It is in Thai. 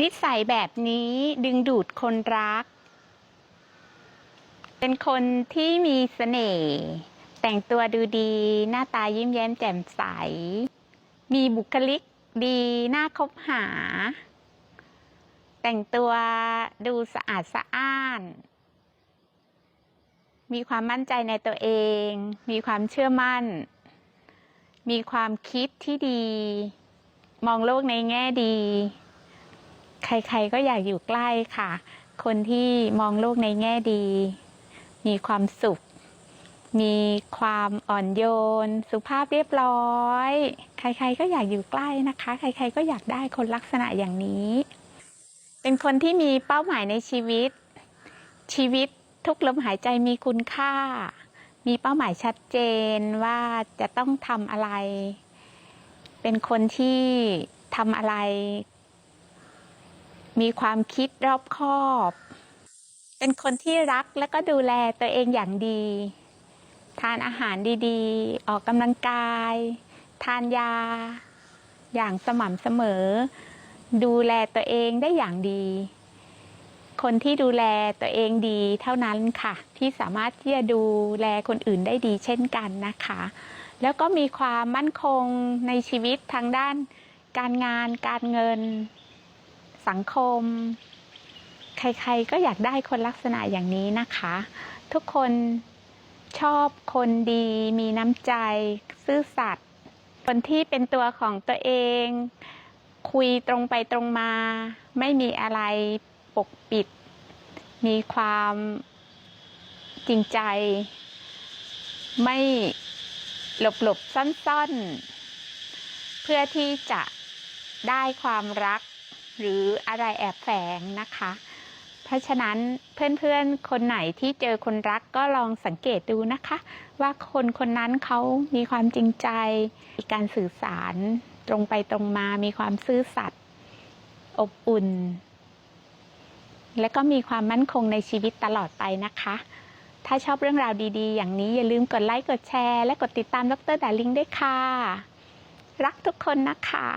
นิสัยแบบนี้ดึงดูดคนรัก เป็นคนที่มีเสน่ห์แต่งตัวดูดี หน้าตายิ้มแย้มแจ่มใส มีบุคลิกดีน่าคบหา แต่งตัวดูสะอาดสะอ้าน มีความมั่นใจในตัวเอง มีความเชื่อมั่น มีความคิดที่ดี มองโลกในแง่ดี ใครๆก็อยากอยู่ใกล้ค่ะ คนที่มองโลกในแง่ดี มีความสุข มีความอ่อนโยน สุภาพเรียบร้อย ใครๆก็อยากอยู่ใกล้นะคะ ใครๆก็อยากได้คนลักษณะอย่างนี้ เป็นคนที่มีเป้าหมายในชีวิต ชีวิตทุกลมหายใจมีคุณค่า มีเป้าหมายชัดเจนว่าจะต้องทำอะไร เป็นคนที่ทำอะไร มีความคิดรอบคอบ เป็นคนที่รักและก็ดูแลตัวเองอย่างดี ทานอาหารดีๆ ออกกำลังกาย ทานยา อย่างสม่ำเสมอ ดูแลตัวเองได้อย่างดี คนที่ดูแลตัวเองดีเท่านั้นค่ะ ที่สามารถที่จะดูแลคนอื่นได้ดีเช่นกันนะคะ แล้วก็มีความมั่นคงในชีวิตทางด้านการงานการเงิน สังคม ใครๆก็อยากได้คนลักษณะอย่างนี้นะคะ ทุกคนชอบคนดีมีน้ำใจ ซื่อสัตย์คนที่เป็นตัวของตัวเอง คุยตรงไปตรงมา ไม่มีอะไรปกปิด มีความจริงใจ ไม่หลบหลบซ่อนๆ เพื่อที่จะได้ความรัก หรืออะไรแอบแฝงนะคะ เพราะฉะนั้นเพื่อนๆ คนไหนที่เจอคนรักก็ลองสังเกตดูนะคะ ว่าคนคนนั้นเขามีความจริงใจมีการสื่อสารตรงไปตรงมา มีความซื่อสัตย์อบอุ่น และก็มีความมั่นคงในชีวิตตลอดไปนะคะ ถ้าชอบเรื่องราวดีๆ อย่างนี้อย่าลืมกดไลค์ กดแชร์ และกดติดตามดรดาริงด้วยค่ะ รักทุกคนนะคะ